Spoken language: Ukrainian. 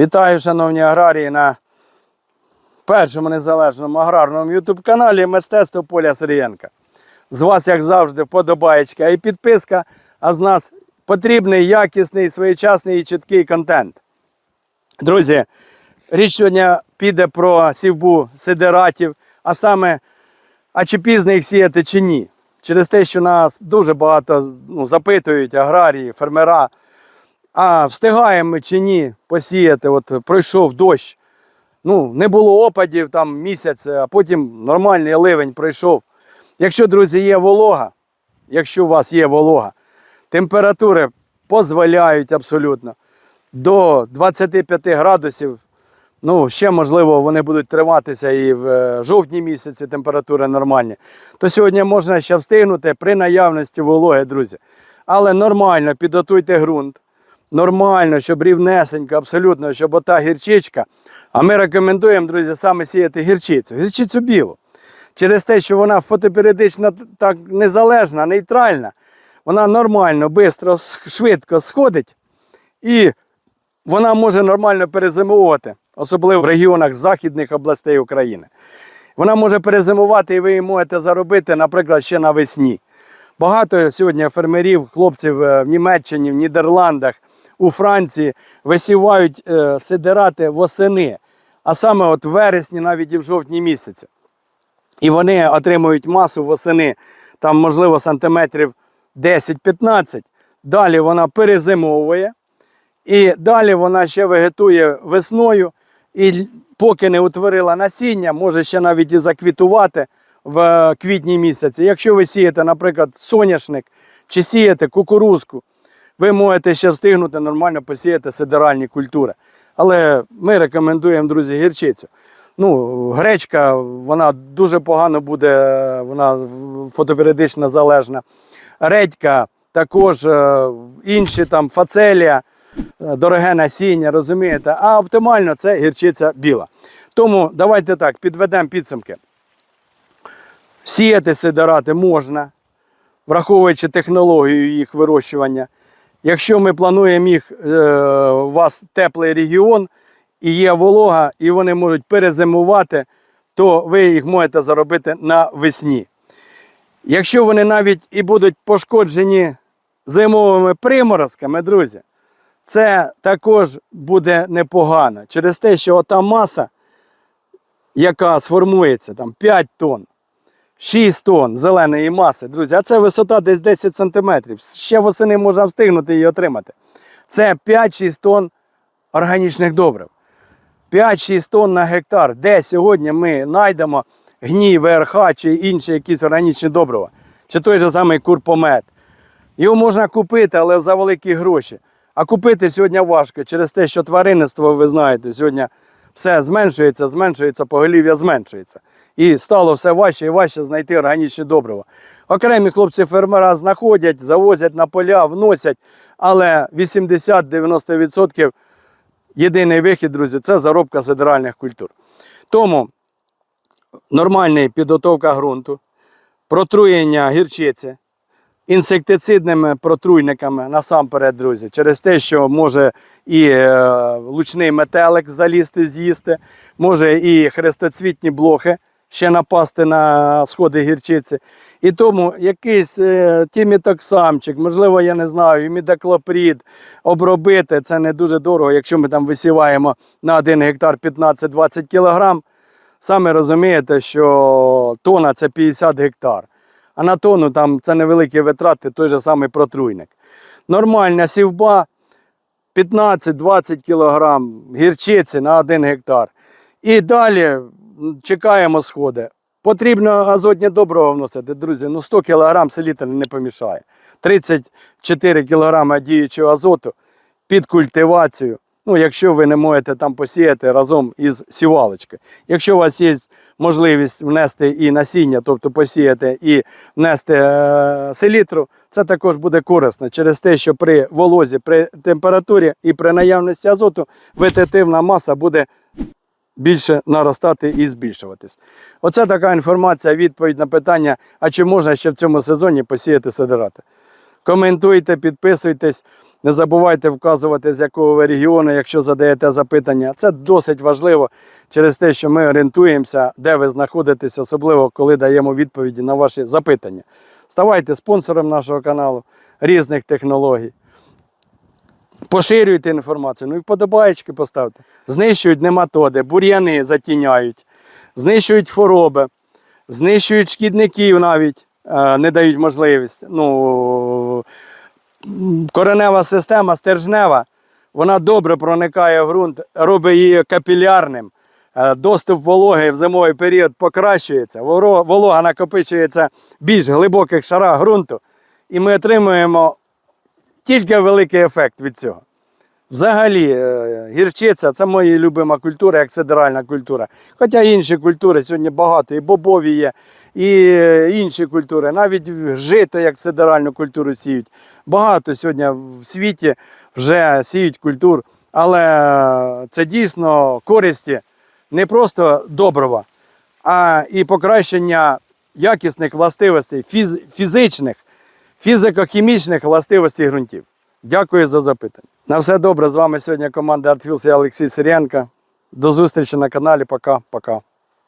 Вітаю, шановні аграрії, на першому незалежному аграрному ютуб-каналі Мистецтво Поля Сирієнка. З вас, як завжди, вподобаєчка і підписка, а з нас потрібний, якісний, своєчасний і чіткий контент. Друзі, річ сьогодні піде про сівбу сидератів, а саме, а чи пізно їх сіяти чи ні. Через те, що нас дуже багато ну, запитують аграрії, фермера, а встигаємо чи ні посіяти. От пройшов дощ. Ну, не було опадів там місяць, а потім нормальний ливень пройшов. Якщо, друзі, є волога, якщо у вас є волога, температури дозволяють абсолютно до 25 градусів. Ну, ще можливо, вони будуть триватися і в е, жовтні місяці температури нормальні. То сьогодні можна ще встигнути при наявності вологи, друзі. Але нормально підготуйте ґрунт. Нормально, щоб рівнесенько, абсолютно, щоб ота гірчичка. А ми рекомендуємо, друзі, саме сіяти гірчицю, гірчицю білу. Через те, що вона фотоперіодично так незалежна, нейтральна, вона нормально, швидко, швидко сходить і вона може нормально перезимувати, особливо в регіонах західних областей України. Вона може перезимувати і ви її можете заробити, наприклад, ще навесні. Багато сьогодні фермерів, хлопців е, в Німеччині, в Нідерландах, у Франції висівають е, сидирати восени, а саме от в вересні, навіть і в жовтні місяці. І вони отримують масу восени, там, можливо, сантиметрів 10-15. Далі вона перезимовує. І далі вона ще вегетує весною. І поки не утворила насіння, може ще навіть і заквітувати в квітні місяці. Якщо ви сієте, наприклад, соняшник чи сієте кукурузку, ви можете ще встигнути нормально посіяти сидеральні культури. Але ми рекомендуємо, друзі, гірчицю. Ну, гречка, вона дуже погано буде, вона фотоперіодично залежна. Редька, також е, інші там фацелія, е, дороге насіння, розумієте? А оптимально це гірчиця біла. Тому давайте так, підведемо підсумки. Сіяти сидорати можна, враховуючи технологію їх вирощування. Якщо ми плануємо їх, е, у вас теплий регіон і є волога, і вони можуть перезимувати, то ви їх можете заробити навесні. Якщо вони навіть і будуть пошкоджені зимовими приморозками, друзі, це також буде непогано. Через те, що ота маса, яка сформується, там 5 тонн, 6 тонн зеленої маси, друзі, а це висота десь 10 сантиметрів. Ще восени можна встигнути її отримати. Це 5-6 тонн органічних добрив. 5-6 тонн на гектар, де сьогодні ми знайдемо гній, ВРХ чи інші якісь органічні добрива, чи той же самий курпомет. Його можна купити, але за великі гроші. А купити сьогодні важко через те, що тваринництво, ви знаєте, сьогодні все зменшується, зменшується, поголів'я зменшується. І стало все важче і важче знайти органічні добрива. Окремі хлопці-фермера знаходять, завозять на поля, вносять, але 80-90% єдиний вихід, друзі, це заробка сидеральних культур. Тому нормальна підготовка ґрунту, протруєння гірчиці, інсектицидними протруйниками насамперед, друзі, через те, що може і е, лучний метелик залізти, з'їсти, може і хрестоцвітні блохи ще напасти на сходи гірчиці. І тому якийсь е, тімітоксамчик, можливо, я не знаю, імідаклопрід обробити, це не дуже дорого, якщо ми там висіваємо на 1 гектар 15-20 кілограм. Саме розумієте, що тона це 50 гектар. А на тону там це невеликі витрати, той же самий протруйник. Нормальна сівба 15-20 кілограм гірчиці на 1 гектар. І далі чекаємо сходи. Потрібно азотні добрива вносити, друзі. Ну 100 кг селітр не помішає. 34 кг діючого азоту під культивацію. Ну, якщо ви не можете там посіяти разом із сівалочкою. Якщо у вас є можливість внести і насіння, тобто посіяти і внести е, селітру, це також буде корисно через те, що при волозі, при температурі і при наявності азоту вегетативна маса буде більше наростати і збільшуватись. Оце така інформація, відповідь на питання, а чи можна ще в цьому сезоні посіяти сидирати. Коментуйте, підписуйтесь. Не забувайте вказувати, з якого ви регіону, якщо задаєте запитання. Це досить важливо через те, що ми орієнтуємося, де ви знаходитесь, особливо коли даємо відповіді на ваші запитання. Ставайте спонсором нашого каналу різних технологій. Поширюйте інформацію, ну і вподобаєчки поставте. Знищують нематоди, бур'яни затіняють, знищують хвороби, знищують шкідників навіть, не дають можливість. Ну, коренева система стержнева, вона добре проникає в ґрунт, робить її капілярним. Е, Доступ вологи в зимовий період покращується, волога накопичується в більш глибоких шарах ґрунту, і ми отримуємо тільки великий ефект від цього. Взагалі, е, гірчиця це моя любима культура, як сидеральна культура. Хоча інші культури сьогодні багато, і бобові є, і е, інші культури, навіть жито, як сидеральну культуру сіють. Багато сьогодні в світі вже сіють культур, але е, це дійсно користі не просто добрива, а і покращення якісних властивостей, фіз- фізичних, фізико-хімічних властивостей ґрунтів. Дякую за запитання. На все добре. З вами сьогодні команда Артфілс і Олексій Сиренко. До зустрічі на каналі. Пока-пока.